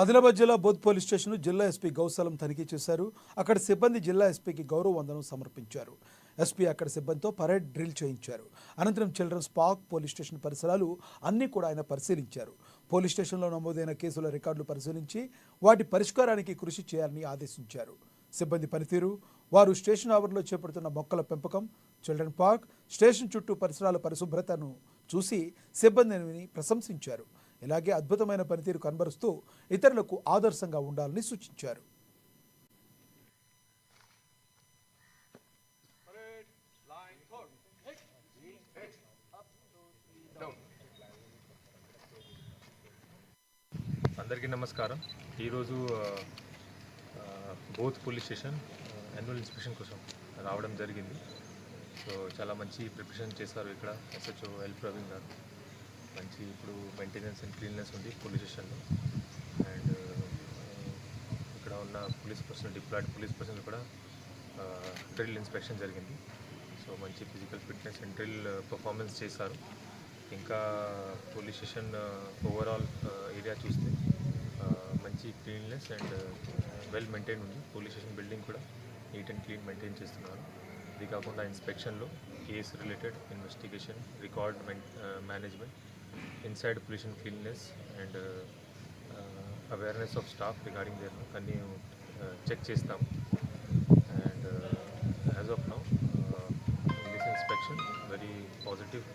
ఆదిలాబాద్ జిల్లా Boath police station జిల్లా SP Gaush Alam తనిఖీ చేశారు. అక్కడ సిబ్బంది జిల్లా ఎస్పీకి గౌరవ వందనం సమర్పించారు. ఎస్పీ అక్కడ సిబ్బందితో పరేడ్ డ్రిల్ చేయించారు. అనంతరం చిల్డ్రన్స్ పార్క్ పోలీస్ స్టేషన్ పరిసరాలు అన్నీ కూడా ఆయన పరిశీలించారు. పోలీస్ స్టేషన్లో నమోదైన కేసుల రికార్డులు పరిశీలించి వాటి పరిష్కారానికి కృషి చేయాలని ఆదేశించారు. సిబ్బంది పనితీరు వారు స్టేషన్ ఆవరణలో చేపడుతున్న మొక్కల పెంపకం చిల్డ్రన్ పార్క్ స్టేషన్ చుట్టూ పరిసరాల పరిశుభ్రతను చూసి సిబ్బందిని ప్రశంసించారు. ఇలాగే అద్భుతమైన పనితీరు కనబరుస్తూ ఇతరులకు ఆదర్శంగా ఉండాలని సూచించారు. అందరికీ నమస్కారం. ఈరోజు Boath police station annual inspection కోసం రావడం జరిగింది. సో చాలా మంచి ప్రిపరేషన్ చేశారు ఇక్కడ ఎస్హెచ్ఓ ఎల్ ప్రవీణ్ గారు. మంచి ఇప్పుడు మెయింటెనెన్స్ అండ్ క్లీన్నెస్ ఉంది పోలీస్ స్టేషన్లో అండ్ ఇక్కడ ఉన్న police person deployed police person కూడా డ్రిల్ ఇన్స్పెక్షన్ జరిగింది. సో మంచి physical fitness and drill performance చేశారు. ఇంకా పోలీస్ స్టేషన్ ఓవరాల్ ఏరియా చూస్తే మంచి క్లీన్లెస్ అండ్ వెల్ మెయింటైన్ ఉంది. పోలీస్ స్టేషన్ బిల్డింగ్ కూడా నీట్ అండ్ క్లీన్ మెయింటైన్ చేస్తున్నారు. ఇది కాకుండా ఇన్స్పెక్షన్లో case related investigation record management inside pollution cleanness and awareness of staff regarding their అన్నీ చెక్ చేస్తాం and as of now this inspection very positive